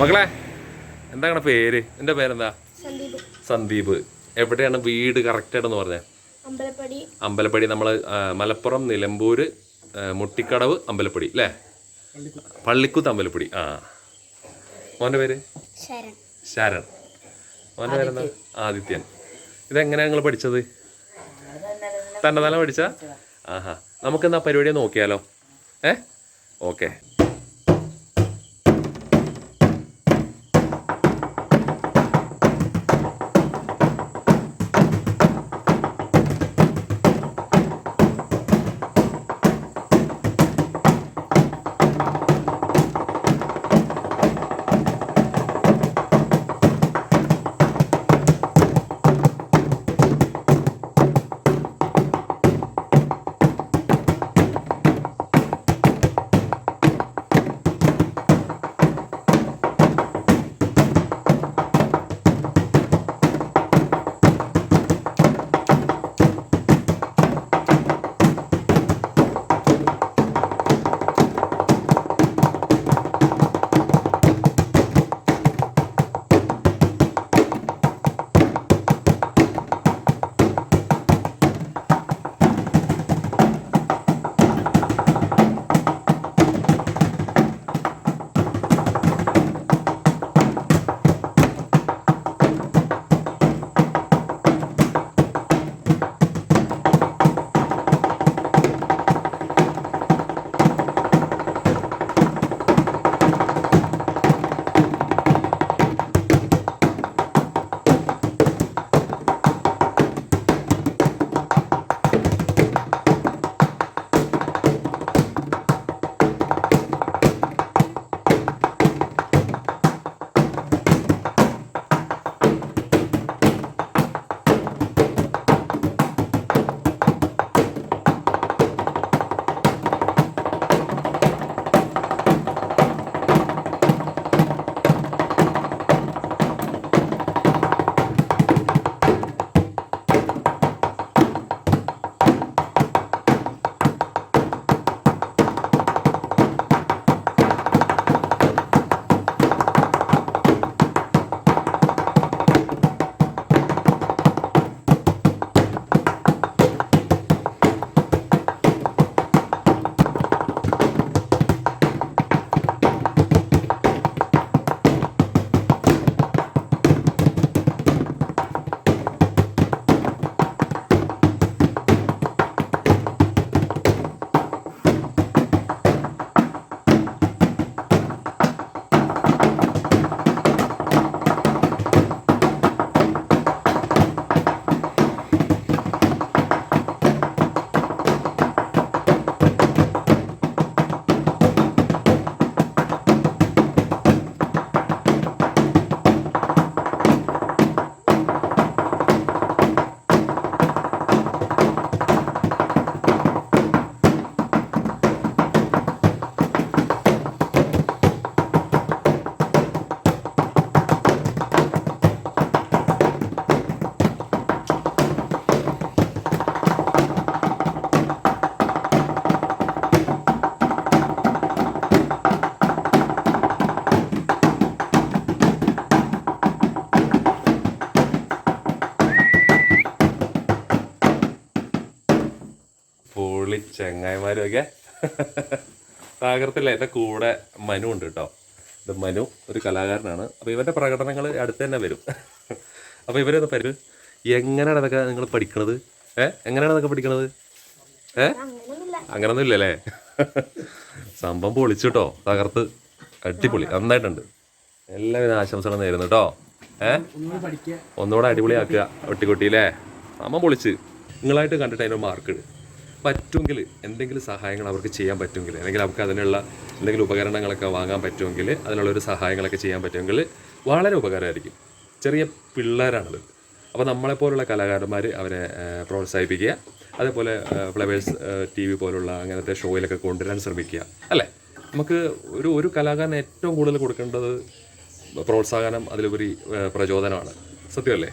മക്കളെ എന്താണ് പേര്? എന്റെ പേരെന്താ? സന്ദീപ്. സന്ദീപ്. എവിടെയാണ് വീട് കറക്റ്റ് ആയിട്ട് പറഞ്ഞേ? അമ്പലപ്പടി. അമ്പലപ്പടി നമ്മൾ മലപ്പുറം നിലമ്പൂർ മുട്ടിക്കടവ് അമ്പലപ്പടി അല്ലേ? പള്ളിക്കുത്ത്. അമ്പലപ്പടി ആ. മോന്റെ പേര്? ശരൺ. ശരൺ. മോന്റെ പേരെന്താ? ആദിത്യൻ. ഇതെങ്ങനെയാ നിങ്ങൾ പഠിച്ചത്? തന്നെ തന്നെ പഠിച്ച ആഹാ. നമുക്കെന്നാ പരിപാടി നോക്കിയാലോ? ഏ? ഓക്കെ. പൊളി ചെങ്ങായിമാരും ഒക്കെ. തകർത്തില്ല എന്റെ കൂടെ മനു ഉണ്ട് കേട്ടോ. ഇത് മനു ഒരു കലാകാരനാണ്. അപ്പോൾ ഇവന്റെ പ്രകടനങ്ങൾ അടുത്ത് തന്നെ വരും. അപ്പോൾ ഇവരൊന്ന് പരും എങ്ങനെയാണ് അതൊക്കെ നിങ്ങൾ പഠിക്കണത്? ഏ? എങ്ങനെയാണ് അതൊക്കെ പഠിക്കണത്? ഏ? അങ്ങനൊന്നും ഇല്ലല്ലേ സംഭവം പൊളിച്ചു കേട്ടോ. തകർത്ത് അടിപൊളി നന്നായിട്ടുണ്ട്. എല്ലാവിധ ആശംസകളും നേരുന്നു കേട്ടോ. ഏ? ഒന്നുകൂടെ അടിപൊളിയാക്കുക ഒട്ടിക്കൊട്ടിയില്ലേ അമ്മ പൊളിച്ച്. നിങ്ങളായിട്ട് കണ്ടിട്ട് അതിനൊരു മാർക്ക് ഇട്. പറ്റുമെങ്കിൽ എന്തെങ്കിലും സഹായങ്ങൾ അവർക്ക് ചെയ്യാൻ പറ്റുമെങ്കിൽ അല്ലെങ്കിൽ അവർക്ക് അതിനുള്ള എന്തെങ്കിലും ഉപകരണങ്ങളൊക്കെ വാങ്ങാൻ പറ്റുമെങ്കിൽ അതിനുള്ളൊരു സഹായങ്ങളൊക്കെ ചെയ്യാൻ പറ്റുമെങ്കിൽ വളരെ ഉപകാരമായിരിക്കും. ചെറിയ പിള്ളേരാണത്. അപ്പോൾ നമ്മളെപ്പോലുള്ള കലാകാരന്മാർ അവരെ പ്രോത്സാഹിപ്പിക്കുക. അതേപോലെ ഫ്ലവേഴ്സ് ടി വി പോലുള്ള അങ്ങനത്തെ ഷോയിലൊക്കെ കൊണ്ടുവരാൻ ശ്രമിക്കുക. അല്ലേ? നമുക്ക് ഒരു ഒരു കലാകാരന് ഏറ്റവും കൂടുതൽ കൊടുക്കേണ്ടത് പ്രോത്സാഹനം അതിലുപരി പ്രചോദനമാണ്. സത്യമല്ലേ?